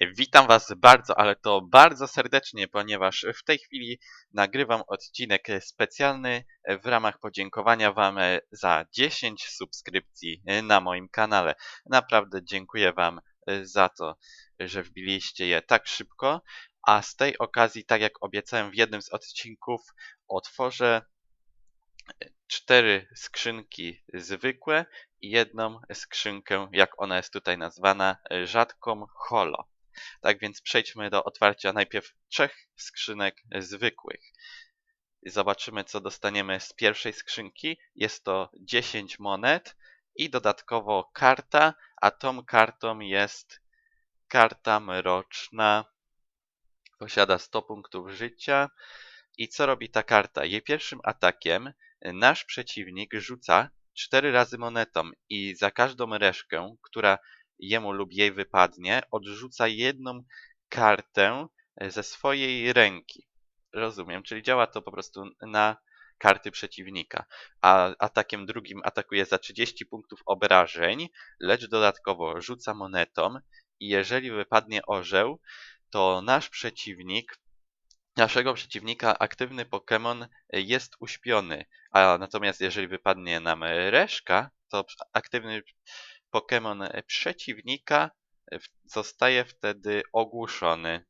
Witam Was bardzo, ale to bardzo serdecznie, ponieważ w tej chwili nagrywam odcinek specjalny w ramach podziękowania Wam za 10 subskrypcji na moim kanale. Naprawdę dziękuję Wam za to, że wbiliście je tak szybko. A z tej okazji, tak jak obiecałem w jednym z odcinków, otworzę cztery skrzynki zwykłe i jedną skrzynkę, jak ona jest tutaj nazwana, rzadką holo. Tak więc przejdźmy do otwarcia najpierw trzech skrzynek zwykłych. Zobaczymy, co dostaniemy z pierwszej skrzynki. Jest to 10 monet i dodatkowo karta, a tą kartą jest karta mroczna. Posiada 100 punktów życia. I co robi ta karta? Jej pierwszym atakiem nasz przeciwnik rzuca 4 razy monetą i za każdą reszkę, która jemu lub jej wypadnie, odrzuca jedną kartę ze swojej ręki. Rozumiem, czyli działa to po prostu na karty przeciwnika. A atakiem drugim atakuje za 30 punktów obrażeń, lecz dodatkowo rzuca monetą i jeżeli wypadnie orzeł, to nasz przeciwnik naszego przeciwnika aktywny Pokémon jest uśpiony, a natomiast jeżeli wypadnie nam reszka, to aktywny Pokémon przeciwnika zostaje wtedy ogłuszony.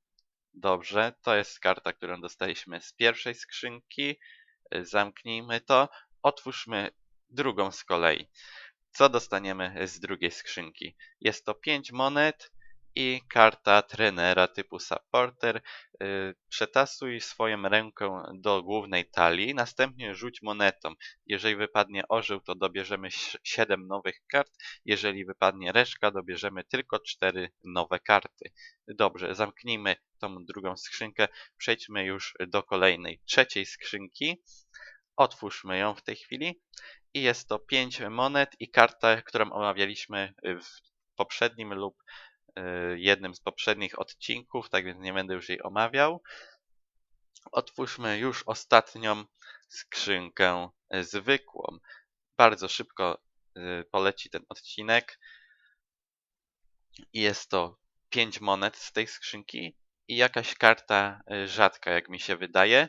Dobrze, to jest karta, którą dostaliśmy z pierwszej skrzynki. Zamknijmy to. Otwórzmy drugą z kolei. Co dostaniemy z drugiej skrzynki? Jest to 5 monet, i karta trenera typu supporter. Y, przetasuj swoją rękę do głównej talii, następnie rzuć monetą. Jeżeli wypadnie orzeł, to dobierzemy 7 nowych kart. Jeżeli wypadnie reszka, dobierzemy tylko 4 nowe karty. Dobrze, zamknijmy tą drugą skrzynkę. Przejdźmy już do kolejnej, trzeciej skrzynki. Otwórzmy ją w tej chwili. I jest to 5 monet i karta, którą omawialiśmy w poprzednim lub jednym z poprzednich odcinków, tak więc nie będę już jej omawiał. Otwórzmy już ostatnią skrzynkę zwykłą. Bardzo szybko y, poleci ten odcinek. Jest to 5 monet z tej skrzynki i jakaś karta y, rzadka, jak mi się wydaje.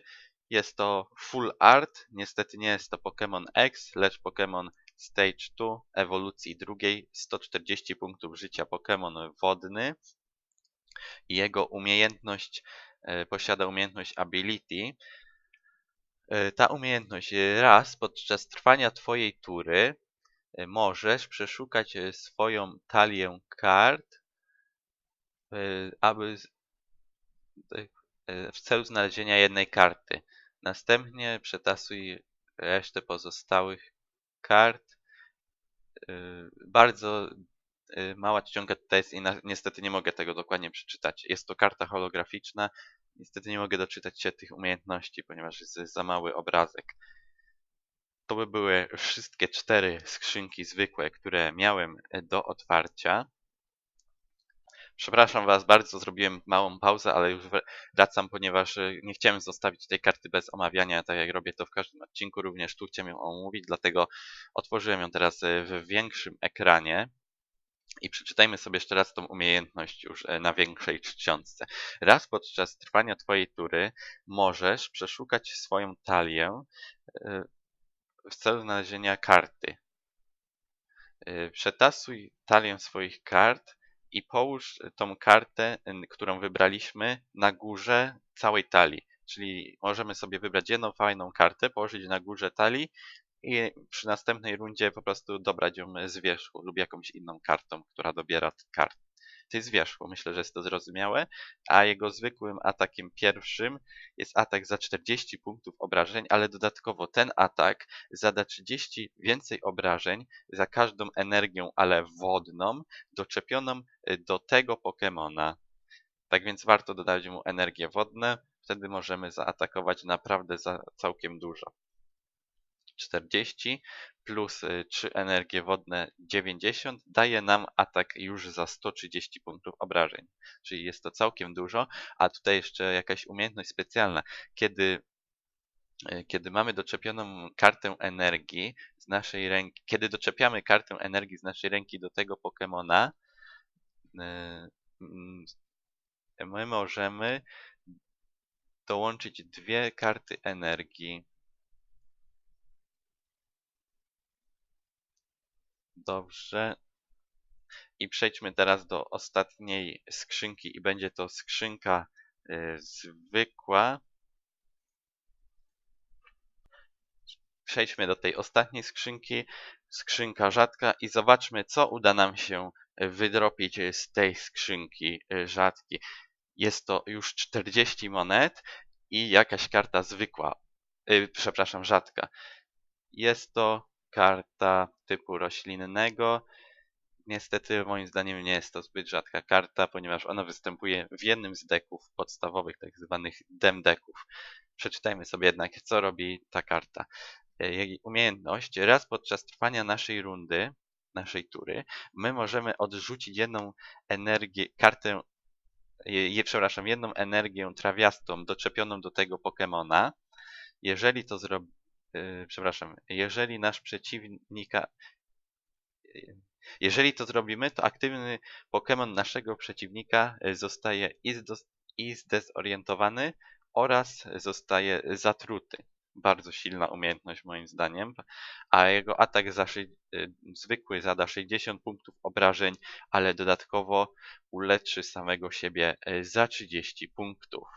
Jest to Full Art. Niestety nie jest to Pokémon X, lecz Pokémon Stage 2 ewolucji drugiej 140 punktów życia Pokémon wodny. Jego umiejętność e, posiada umiejętność Ability. E, ta umiejętność raz podczas trwania Twojej tury e, możesz przeszukać swoją talię kart, aby w celu znalezienia jednej karty. Następnie przetasuj resztę pozostałych kart. Y, bardzo y, mała czcionka tutaj jest i niestety nie mogę tego dokładnie przeczytać. Jest to karta holograficzna. Niestety nie mogę doczytać się tych umiejętności, ponieważ jest za mały obrazek. To by były wszystkie cztery skrzynki zwykłe, które miałem do otwarcia. Przepraszam Was bardzo, zrobiłem małą pauzę, ale już wracam, ponieważ e, nie chciałem zostawić tej karty bez omawiania, tak jak robię to w każdym odcinku, również tu chciałem ją omówić, dlatego otworzyłem ją teraz e, w większym ekranie. I przeczytajmy sobie jeszcze raz tą umiejętność już e, na większej czcionce. Raz podczas trwania Twojej tury możesz przeszukać swoją talię w celu znalezienia karty. Przetasuj talię swoich kart i połóż tą kartę, którą wybraliśmy, na górze całej talii. Czyli możemy sobie wybrać jedną fajną kartę, położyć na górze talii i przy następnej rundzie po prostu dobrać ją z wierzchu lub jakąś inną kartą, która dobiera kart z wierzchu. Myślę, że jest to zrozumiałe. A jego zwykłym atakiem pierwszym jest atak za 40 punktów obrażeń, ale dodatkowo ten atak zada 30 więcej obrażeń za każdą energię, ale wodną, doczepioną y, do tego Pokemona. Tak więc warto dodać mu energię wodne, wtedy możemy zaatakować naprawdę za całkiem dużo. 40 plus 3 y, energie wodne 90 daje nam atak już za 130 punktów obrażeń. Czyli jest to całkiem dużo, a tutaj jeszcze jakaś umiejętność specjalna. Kiedy y, kiedy mamy doczepioną kartę energii z naszej ręki, kiedy doczepiamy kartę energii z naszej ręki do tego Pokemona, y, my możemy dołączyć dwie karty energii. Dobrze. I przejdźmy teraz do ostatniej skrzynki i będzie to skrzynka y, zwykła. Przejdźmy do tej ostatniej skrzynki, skrzynka rzadka i zobaczmy co uda nam się wydropić z tej skrzynki y, rzadkiej. Jest to już 40 monet i jakaś karta zwykła, y, przepraszam, rzadka. Jest to karta typu roślinnego. Niestety, moim zdaniem, nie jest to zbyt rzadka karta, ponieważ ona występuje w jednym z deków podstawowych, tak zwanych dem deków. Przeczytajmy sobie jednak, co robi ta karta. Jej umiejętność, raz podczas trwania naszej rundy, naszej tury, my możemy odrzucić jedną energię, kartę, je, przepraszam, jedną energię trawiastą doczepioną do tego Pokemona. Jeżeli to zrobi, przepraszam, jeżeli nasz przeciwnika jeżeli to zrobimy, to aktywny Pokémon naszego przeciwnika e, zostaje i, zdezorientowany oraz zostaje zatruty. Bardzo silna umiejętność moim zdaniem, a jego atak za zwykły zada 60 punktów obrażeń, ale dodatkowo uleczy samego siebie za 30 punktów.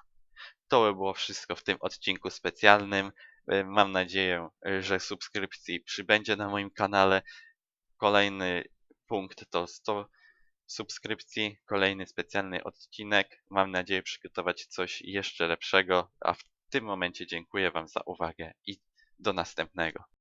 To by było wszystko w tym odcinku specjalnym. Mam nadzieję, że subskrypcji przybędzie na moim kanale. Kolejny punkt to 100 subskrypcji, kolejny specjalny odcinek. Mam nadzieję przygotować coś jeszcze lepszego, a w tym momencie dziękuję Wam za uwagę i do następnego.